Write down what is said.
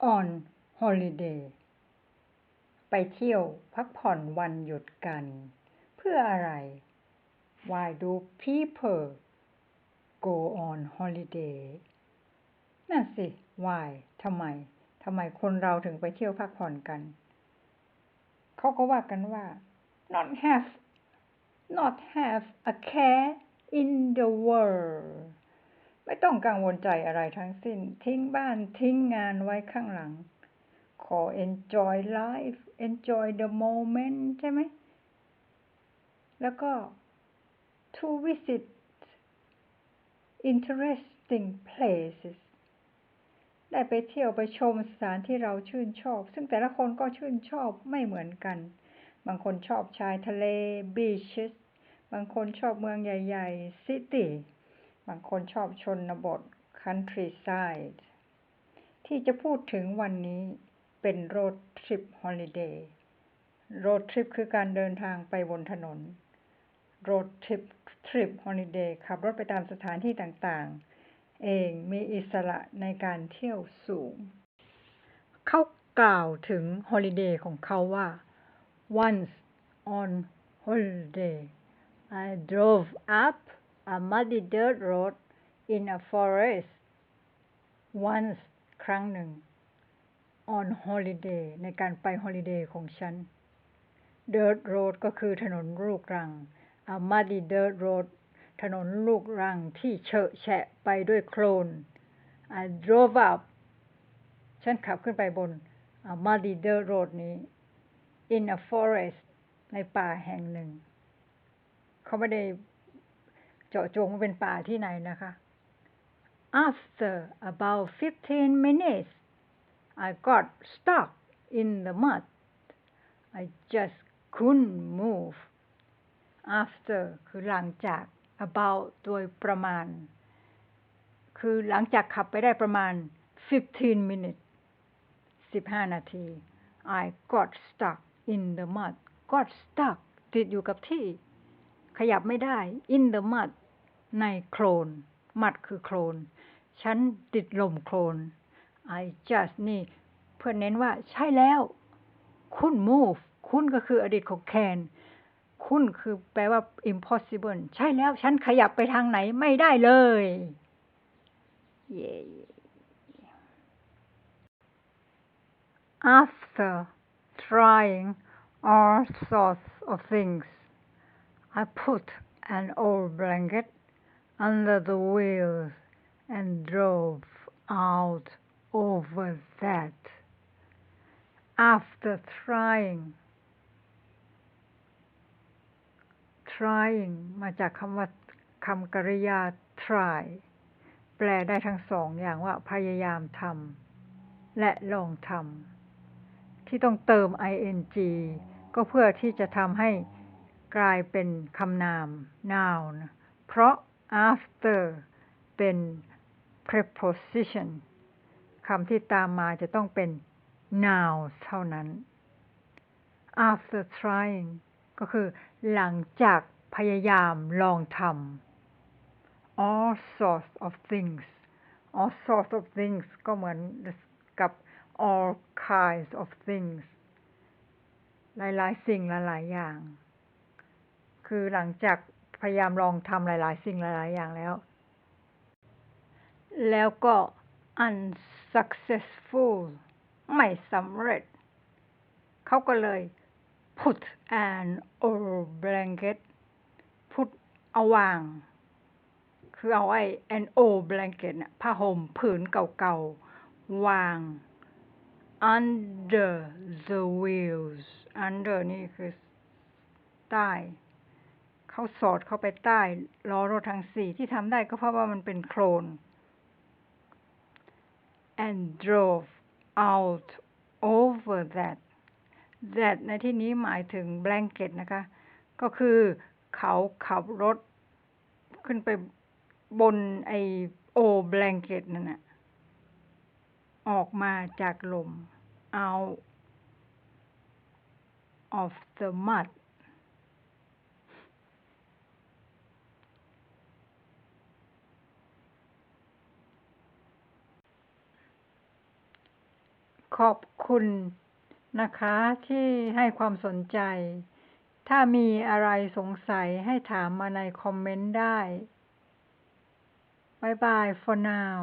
on holiday ไปเที่ยวพักผ่อนวันหยุดกัน เพื่ออะไร Why do people go on holiday นั่นสิ Why ทำไม ทำไมคนเราถึงไปเที่ยวพักผ่อนกัน เขาก็ว่ากันว่า not have not have a care in the world ไม่ต้องกังวลใจอะไรทั้งสิ้น ทิ้งบ้านทิ้งงานไว้ข้างหลัง ขอ enjoy life enjoy the moment ใช่ไหม แล้วก็ to visit interesting places ได้ไปเที่ยวไปชมสถานที่เราชื่นชอบ ซึ่งแต่ละคนก็ชื่นชอบไม่เหมือนกัน บางคนชอบชายทะเล beaches บางคนชอบเมืองใหญ่ ๆ city บางคนชอบชนบท countryside ที่จะพูดถึงวันนี้เป็น road trip holiday road trip คือการเดินทางไปบนถนน road trip trip holiday ขับรถไปตามสถานที่ต่างๆ เองมีอิสระในการเที่ยวสูง เขากล่าวถึง holiday ของเขาว่า once on holiday I drove up a muddy dirt road in a forest once ครั้งหนึ่ง on holiday ในการไป holiday ของฉัน dirt road ก็คือถนนลูกรัง a muddy dirt road ถนนลูกรังที่เฉอะแฉะไปด้วยโคลน I drove up ฉันขับขึ้นไปบน a muddy dirt road นี้ in a forest ในป่าแห่งหนึ่ง เขาไม่ได้ เจาะจงว่าเป็นป่าที่ไหนนะคะ After about 15 minutes I got stuck in the mud I just couldn't move after คือหลังจาก about โดยประมาณ คือหลังจากขับไปได้ประมาณ 15 minutes 15 นาที I got stuck in the mud got stuck ติดอยู่กับที่ ขยับไม่ได้ in the mud ในโคลนมัดคือโคลน ฉันติดลมโคลน I just นี่ เพื่อเน้นว่าใช่แล้ว คุณ move คุณก็คืออดีตของ can คุณคือแปลว่า impossible ใช่แล้วฉันขยับไปทางไหนไม่ได้เลยเย้ After trying all sorts of things I put an old blanket under the wheels and drove out over that. After trying trying มาจากคำว่าคำกริยา try แปลได้ทั้งสองอย่างว่าพยายามทำและลองทำที่ต้องเติม ing ก็เพื่อที่จะทำให้กลายเป็นคำนาม noun เพราะ after เป็น preposition คำที่ตามมาจะต้องเป็น noun เท่านั้น after trying ก็คือหลังจากพยายามลองทำ all sorts of things all sorts of things ก็เหมือนกับ all kinds of things หลาย ๆ สิ่งหลาย ๆ อย่าง คือหลังจาก พยายามลองทำหลาย ๆ สิ่งหลาย ๆ อย่างแล้ว แล้วก็ unsuccessful ไม่สำเร็จ เขาก็เลย put an old blanket put เอาวาง คือเอาไอ้ an old blanket น่ะผ้าห่มผืนเก่า ๆ วาง under the wheels under นี่คือใต้ เขาสอดเข้าไปใต้ล้อรถทั้งสี่ที่ทำได้ก็เพราะว่ามันเป็นโคลน and drove out over that that ในที่นี้หมายถึง blanket นะคะ ก็คือเขาขับรถขึ้นไปบนไอโอ blanket นั่นนะออกมาจากลม out of the mud ขอบคุณนะคะที่ให้ความสนใจ ถ้ามีอะไรสงสัยให้ถามมาในคอมเมนต์ได้ บายบาย for now